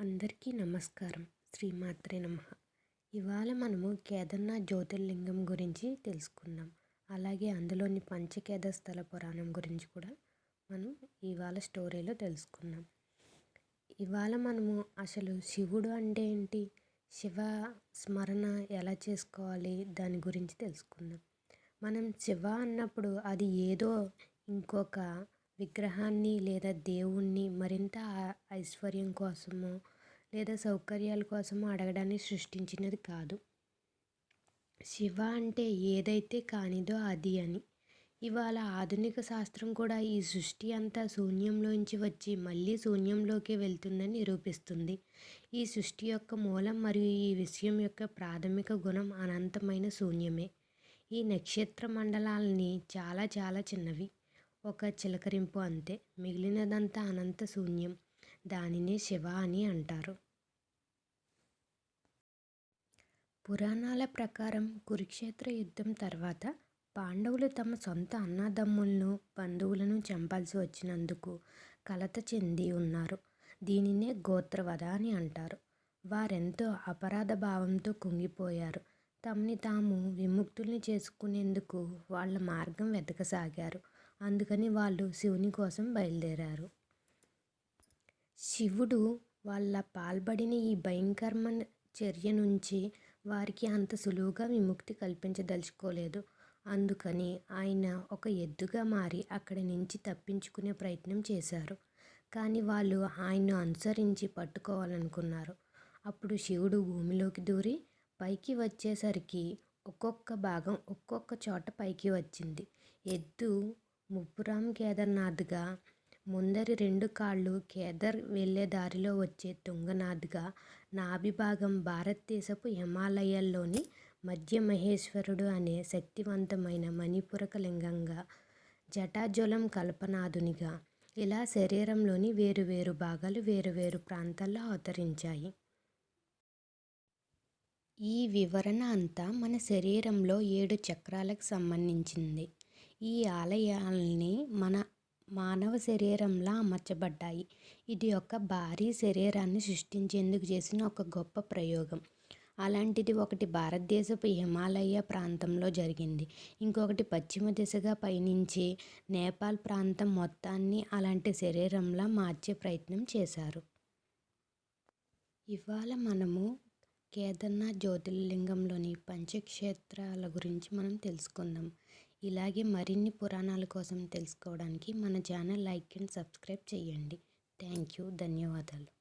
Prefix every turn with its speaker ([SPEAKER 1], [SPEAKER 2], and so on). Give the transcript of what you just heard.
[SPEAKER 1] అందరికీ నమస్కారం. శ్రీమాత్రే నమ. ఇవాళ మనము కేదార్నాథ్ జ్యోతిర్లింగం గురించి తెలుసుకుందాం. అలాగే అందులోని పంచకేద స్థల పురాణం గురించి కూడా మనం ఇవాళ స్టోరీలో తెలుసుకుందాం. ఇవాళ మనము అసలు శివుడు అంటే ఏంటి? శివ స్మరణ ఎలా చేసుకోవాలి? దాని గురించి తెలుసుకుందాం. మనం శివ అన్నప్పుడు అది ఏదో ఇంకొక విగ్రహాన్ని లేదా దేవుణ్ణి మరింత ఐశ్వర్యం కోసమో లేదా సౌకర్యాల కోసమో అడగడాన్ని సృష్టించినది కాదు. శివ అంటే ఏదైతే కానిదో అది అని. ఇవాళ ఆధునిక శాస్త్రం కూడా ఈ సృష్టి అంతా శూన్యంలోంచి వచ్చి మళ్ళీ శూన్యంలోకి వెళ్తుందని నిరూపిస్తుంది. ఈ సృష్టి యొక్క మూలం మరియు ఈ విషయం యొక్క ప్రాథమిక గుణం అనంతమైన శూన్యమే. ఈ నక్షత్ర మండలాలని చాలా చాలా చిన్నవి. ఒక చిలకరింపు అంతే. మిగిలినదంతా అనంత శూన్యం. దానినే శివ అని అంటారు. పురాణాల ప్రకారం కురుక్షేత్ర యుద్ధం తర్వాత పాండవులు తమ సొంత అన్నదమ్ములను బంధువులను చంపాల్సి వచ్చినందుకు కలత చెంది ఉన్నారు. దీనినే గోత్రవధ అని అంటారు. వారెంతో అపరాధ భావంతో కుంగిపోయారు. తమని తాము విముక్తుల్ని చేసుకునేందుకు వాళ్ళ మార్గం వెతకసాగారు. అందుకని వాళ్ళు శివుని కోసం బయలుదేరారు. శివుడు వాళ్ళ పాల్పడిన ఈ భయంకరమైన చర్య నుంచి వారికి అంత సులువుగా విముక్తి కల్పించదలుచుకోలేదు. అందుకని ఆయన ఒక ఎద్దుగా మారి అక్కడి నుంచి తప్పించుకునే ప్రయత్నం చేశారు. కానీ వాళ్ళు ఆయన్ను అనుసరించి పట్టుకోవాలనుకున్నారు. అప్పుడు శివుడు భూమిలోకి దూరి పైకి వచ్చేసరికి ఒక్కొక్క భాగం ఒక్కొక్క చోట పైకి వచ్చింది. ఎద్దు ముప్పురాం కేదార్నాథ్గా ముందరి రెండు కాళ్ళు కేదార్ వెళ్ళే దారిలో వచ్చే తుంగనాథ్గా నాభి భాగం భారతదేశపు హిమాలయాల్లోని మధ్య మహేశ్వరుడు అనే శక్తివంతమైన మణిపురక లింగంగా జటాజలం కల్పనాథునిగా ఇలా శరీరంలోని వేరువేరు భాగాలు వేరువేరు ప్రాంతాల్లో అవతరించాయి. ఈ వివరణ అంతా మన శరీరంలో ఏడు చక్రాలకు సంబంధించింది. ఈ ఆలయాల్ని మన మానవ శరీరంలా అమర్చబడ్డాయి. ఇది ఒక భారీ శరీరాన్ని సృష్టించేందుకు చేసిన ఒక గొప్ప ప్రయోగం. అలాంటిది ఒకటి భారతదేశపు హిమాలయ ప్రాంతంలో జరిగింది. ఇంకొకటి పశ్చిమ దిశగా పయనించి నేపాల్ ప్రాంతం మొత్తాన్ని అలాంటి శరీరంలా మార్చే ప్రయత్నం చేశారు. ఇవాళ మనము కేదార్నాథ్ జ్యోతిర్లింగంలోని పంచక్షేత్రాల గురించి మనం తెలుసుకుందాం. ఇలాగే మరిన్ని పురాణాల కోసం తెలుసుకోవడానికి మన ఛానల్ లైక్ అండ్ సబ్స్క్రైబ్ చేయండి. Thank you. ధన్యవాదాలు.